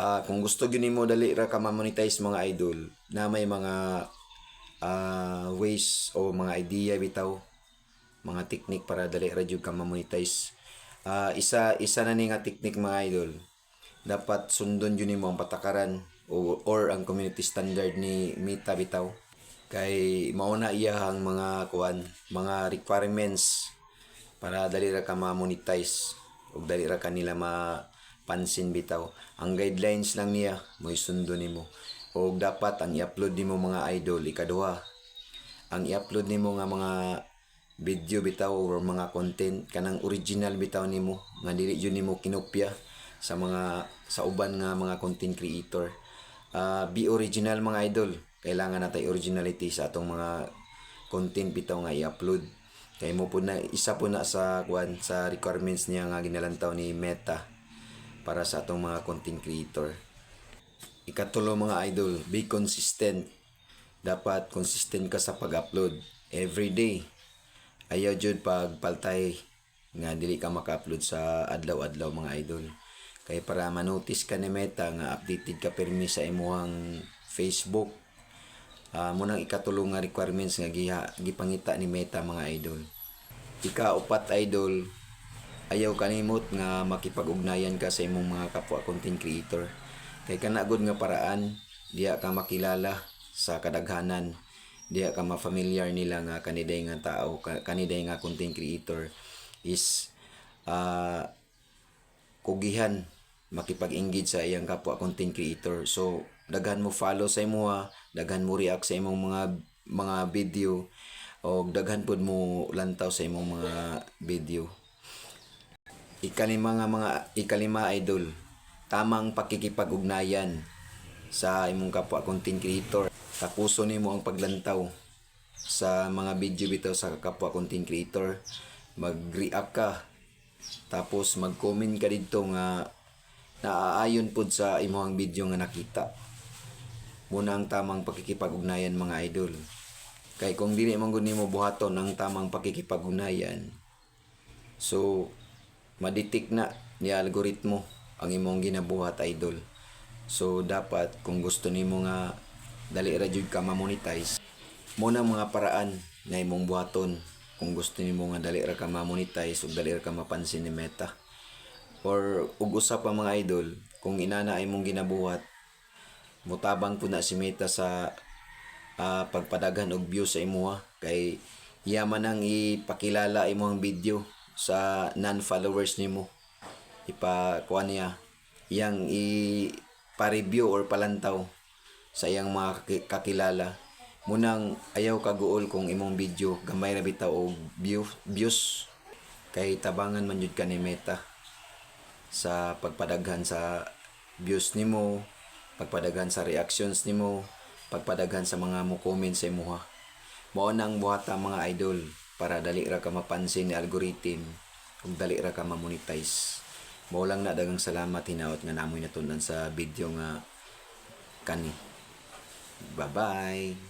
ah, kung gusto gyud mo dali ra ka ma-monetize mga idol na may mga ah, ways o mga idea bitaw mga technique para dali ra jud ka ma-monetize. Ah, isa isa na ni nga technique mga idol dapat sundon yun mo ang patakaran o, or ang community standard ni Meta bitaw. Kay mauna iya ang mga kuan mga requirements para dali ra ka ma-monetize ug dali ra kanila mapansin bitaw. Ang guidelines lang niya mo isundo nimo. Ug dapat ang i-upload nimo mga idol ikaduha. Ang i-upload nimo nga mga video bitaw or mga content kanang original bitaw nimo nga dili jud nimo kinopya sa mga sa uban nga mga content creator. Ah, be original mga idol. Kailangan natay originality sa atong mga content bitaw nga i-upload. Kay mo po na isa po na sa kwan sa requirements niya nga ginalantaw ni Meta para sa atong mga content creator. Ikatulo mga idol be consistent. Dapat consistent ka sa pag-upload every day. Ayaw jud pag paltay nga dili ka maka-upload sa adlaw-adlaw mga idol. Kay para manotice ka ni Meta nga updated ka pirmi sa imuhang Facebook Ah, mo nang ikatulong nga requirements nga giha gipangita ni Meta mga idol. Ika upat idol ayaw kanimot nga makipag-ugnayan ka sa imong mga kapwa content creator. Kay kanagod nga paraan diya ka makilala sa kadaghanan. Diya ka ma-familiar nila nga kaniday nga tao ka- kaniday nga content creator is ah kugihan makipag-engage sa iyang kapwa content creator. So daghan mo follow sa imuha daghan mo react sa imong mga mga video. O daghan pud mo lantaw sa imong mga video ikalima nga mga ikalima idol. Tamang pakikipag-ugnayan sa imong kapwa content creator. Tapuso nimo ang paglantaw sa mga video bitaw sa kapwa content creator. Mag-react ka. Tapos mag-comment ka dito nga naaayon pud sa imong video nga nakita. Muna ang tamang pakikipag-ugnayan mga idol. Kay kung dili man gud nimo buhaton ang tamang pakikipag-ugnayan so maditik na ni algoritmo ang imong ginabuhat idol. So dapat kung gusto nimo nga dali ra jud ka ma-monetize muna mga paraan na imong buhaton kung gusto nimo nga dali ra ka ma-monetize ug dali ra ka mapansin ni Meta. Or ug usa pa mga idol kung inana ay mong ginabuhat mutabang po na si Meta sa ah, pagpadaghan og views sa imuha kay yaman ang ipakilala imong video sa non-followers nimo ipakuha niya. Iyang i-review or palantaw sa iyang mga kaki- kakilala. Munang ayaw kaguol kung imong video. Gamay ra bitaw og view, views. Kay tabangan man jud ka ni Meta sa pagpadaghan sa views nimo, pagpadaghan sa reactions nimo, pagpadaghan sa mga mo comment sa imuha. Mao nang buhata mga idol para dali ra ka mapansin ni algorithm ug dali ra ka ma-monetize. Mao lang na dagang salamat hinaot nga namoy natunan sa video nga kani. Bye-bye.